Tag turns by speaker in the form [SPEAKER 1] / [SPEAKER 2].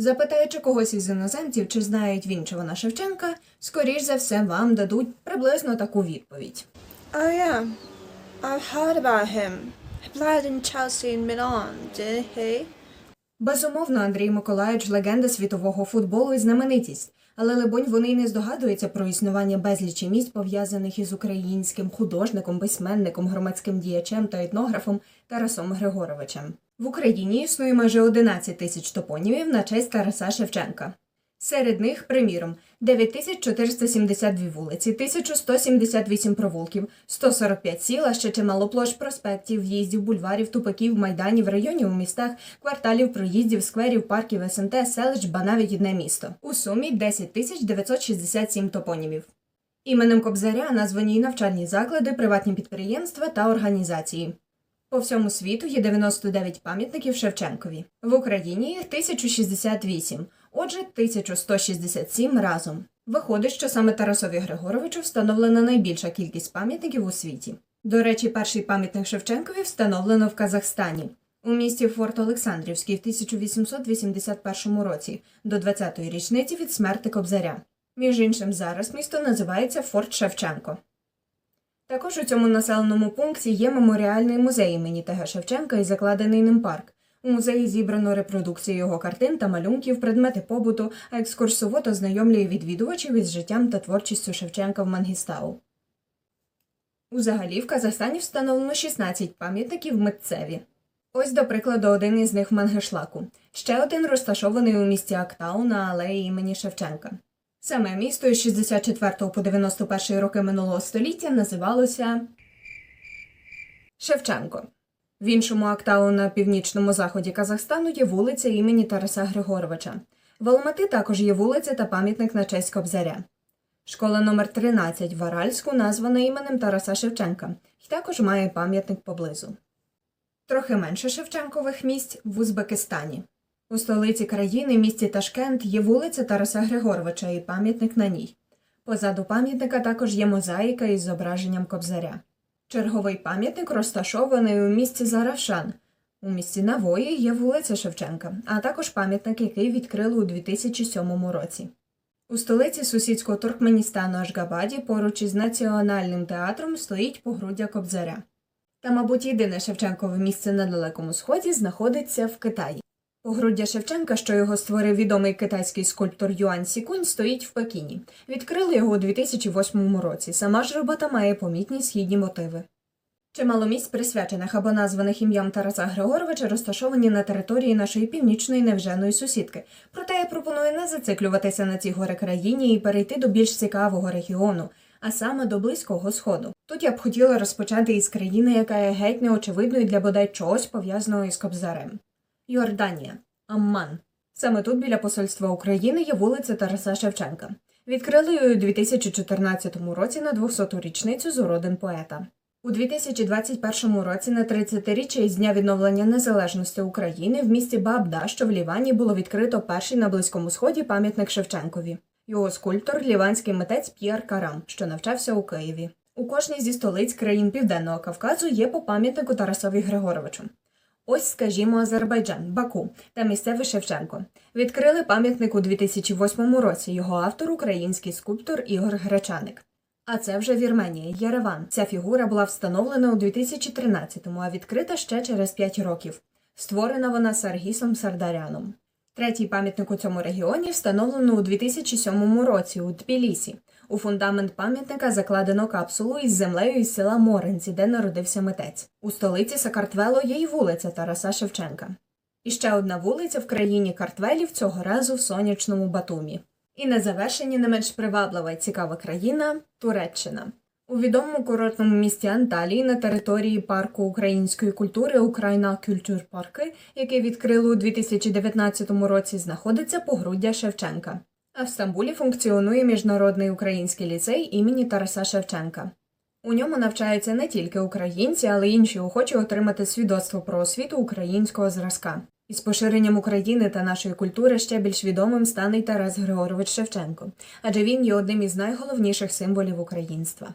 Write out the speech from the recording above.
[SPEAKER 1] Запитаючи когось із іноземців, чи знають він чи вона Шевченка, скоріш за все вам дадуть приблизно таку відповідь.
[SPEAKER 2] Oh yeah, I've heard about him. He played in Chelsea and Milan, did he?
[SPEAKER 1] Безумовно, Андрій Миколаївич легенда світового футболу і знаменитість, але либонь вони й не здогадуються про існування безлічі місць, пов'язаних із українським художником, письменником, громадським діячем та етнографом Тарасом Григоровичем. В Україні існує майже 11 тисяч топонімів на честь Тараса Шевченка. Серед них, приміром, 9472 вулиці, 1178 провулків, 145 сіл, а ще чимало площ проспектів, в'їздів, бульварів, тупиків, майданів, районів у містах, кварталів, проїздів, скверів, парків, СМТ, селищ, ба навіть одне місто. У сумі 10 967 топонімів. Іменем Кобзаря названі й навчальні заклади, приватні підприємства та організації. По всьому світу є 99 пам'ятників Шевченкові. В Україні їх 1068, отже, 1167 разом. Виходить, що саме Тарасові Григоровичу встановлена найбільша кількість пам'ятників у світі. До речі, перший пам'ятник Шевченкові встановлено в Казахстані. У місті Форт Олександрівський в 1881 році до 20-ї річниці від смерти Кобзаря. Між іншим, зараз місто називається Форт Шевченко. Також у цьому населеному пункті є меморіальний музей імені Т.Г. Шевченка і закладений ним парк. У музеї зібрано репродукції його картин та малюнків, предмети побуту, а екскурсовод ознайомлює відвідувачів із життям та творчістю Шевченка в Мангістау. Узагалі в Казахстані встановлено 16 пам'ятників митцеві. Ось, до прикладу, один із них в Мангешлаку. Ще один розташований у місті Актау на алеї імені Шевченка. Саме місто із 64 по 91 роки минулого століття називалося Шевченко. В іншому Актау на північному заході Казахстану є вулиця імені Тараса Григоровича. В Алмати також є вулиця та пам'ятник на честь Кобзаря. Школа номер 13 в Аральську названа іменем Тараса Шевченка і також має пам'ятник поблизу. Трохи менше Шевченкових місць в Узбекистані. У столиці країни, місті Ташкент, є вулиця Тараса Григоровича і пам'ятник на ній. Позаду пам'ятника також є мозаїка із зображенням кобзаря. Черговий пам'ятник розташований у місті Заравшан. У місті Навої є вулиця Шевченка, а також пам'ятник, який відкрили у 2007 році. У столиці сусідського Туркменістану Ашгабаді поруч із національним театром стоїть погруддя Кобзаря. Та, мабуть, єдине Шевченкове місце на Далекому Сході знаходиться в Китаї. Погруддя Шевченка, що його створив відомий китайський скульптор Юань Сікунь, стоїть в Пекіні. Відкрили його у 2008 році. Сама ж робота має помітні східні мотиви. Чимало місць, присвячених або названих ім'ям Тараса Григоровича, розташовані на території нашої північної невженої сусідки. Проте я пропоную не зациклюватися на цій горе країні і перейти до більш цікавого регіону, а саме до Близького Сходу. Тут я б хотіла розпочати із країни, яка є геть неочевидною для бодай чогось пов'язаного із Кобзарем. Йорданія, Амман. Саме тут біля посольства України є вулиця Тараса Шевченка. Відкрили її у 2014 році на 200-ту річницю з уродин поета. У 2021 році на 30-річчя із дня відновлення незалежності України в місті Бабда, що в Лівані, було відкрито перший на Близькому Сході пам'ятник Шевченкові. Його скульптор ліванський митець П'єр Карам, що навчався у Києві. У кожній зі столиць країн Південного Кавказу є по пам'ятнику Тарасові Григоровичу. Ось, скажімо, Азербайджан, Баку та місцевий Шевченко. Відкрили пам'ятник у 2008 році. Його автор український скульптор Ігор Гречаник. А це вже Вірменія, Єреван. Ця фігура була встановлена у 2013-му, а відкрита ще через 5 років. Створена вона Саргісом Сардаряном. Третій пам'ятник у цьому регіоні встановлено у 2007 році у Тбілісі. У фундамент пам'ятника закладено капсулу із землею із села Моринці, де народився митець. У столиці Сакартвело є й вулиця Тараса Шевченка. І ще одна вулиця в країні Картвелів цього разу в сонячному Батумі. І на завершенні не менш приваблива й цікава країна Туреччина. У відомому курортному місті Анталії на території парку української культури Україна Культур Парки, який відкрили у 2019 році, знаходиться погруддя Шевченка. А в Стамбулі функціонує міжнародний український ліцей імені Тараса Шевченка. У ньому навчаються не тільки українці, але й інші охочі отримати свідоцтво про освіту українського зразка. Із поширенням України та нашої культури ще більш відомим стане й Тарас Григорович Шевченко, адже він є одним із найголовніших символів українства.